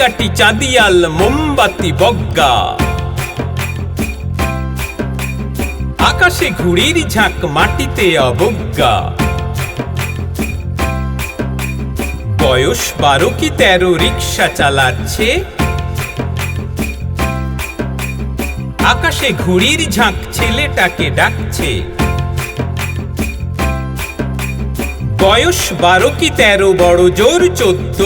ধূপকাঠি চাঁদিয়াল মোমবাতি বজ্ঞা আকাশে ঘুড়ির ঝাঁক মাটিতে অবজ্ঞা। বয়স বারো কি তেরো রিক্সা চালাচ্ছে? আকাশে ঘুড়ির ঝাঁক ছেলেটাকে ডাকছে। বয়স বারো কি তেরো বড় জোর চোদ্দ?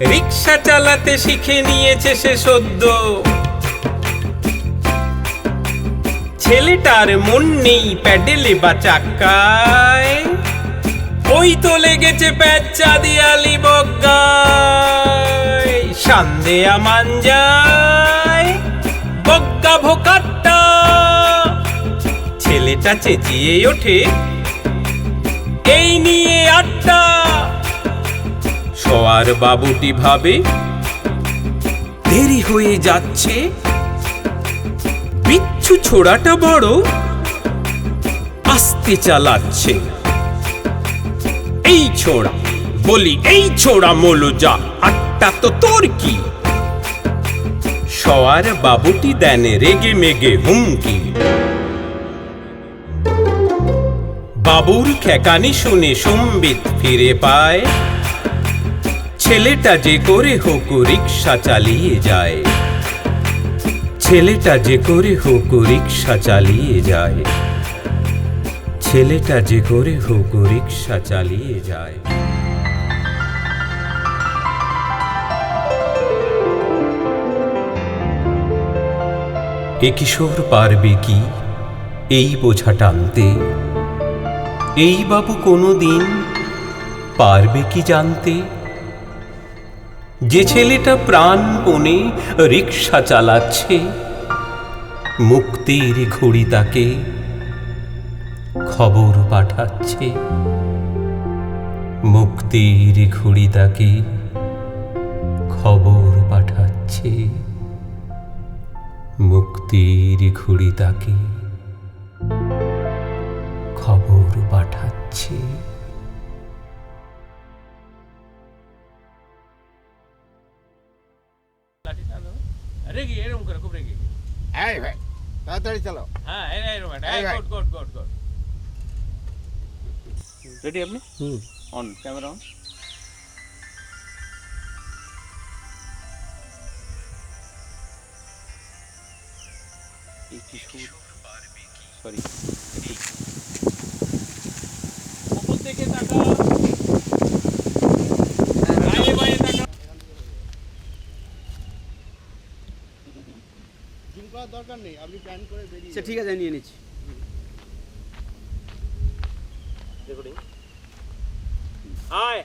রিক্সা চালাতে শিখে নিয়েছে সে সদ্য। ছেলেটার মন নেই প্যাডেলে বা চাকায় ওই তো লেগেছে প্যাচ্চা দিয়ালি বজ্ঞায় সান্দেয়া মাঞ্জায় বজ্ঞা ভোকাট্টা। ছেলেটা চেঁচিয়ে ওঠে, এই নিয়ে আটটা শোয়ার বাবুটি ভাবে। দেরি হয়ে যাচ্ছে। বিচ্ছু ছোড়াটা বড়। আস্তে চালাচ্ছে। এই ছোড়া, বলি এই ছোড়া মলো যা আটটা তো তোর কি? শোয়ার বাবুটি দেন রেগে মেগে হুমকি। বাবুর খেকানি শুনে সম্বিত ফিরে পায়। ছেলেটা যে করে হোক রিক্সা চালিয়ে যায়। ছেলেটা যে করে হোক রিক্সা চালিয়ে যায়। ছেলেটা যে করে হোক রিক্সা চালিয়ে যায়। এ কিশোর পারবে কি? এই বোঝা টানতে। এই বাবু কোনো দিন পারবে কি জানতে? যে ছেলেটা প্রাণপণে রিক্সা চালাচ্ছে, মুক্তির ঘড়ি তাকে খবর পাঠাচ্ছে। মুক্তির ঘড়ি তাকে খবর পাঠাচ্ছে। মুক্তির ঘড়ি তাকে খবর পাঠাচ্ছে। রেগে এরকম করে খুব রেগে এই ভাই তাড়াতাড়ি চালো হ্যাঁ এরকম একটা এই good good good good ready আপনি হুম অন ক্যামেরা অন এই কিশোর সরি ওপর থেকে তাকা করার দরকার নেই আপনি প্ল্যান করে বেরিয়ে সে ঠিক আছে নিয়ে নিচ্ছি হাই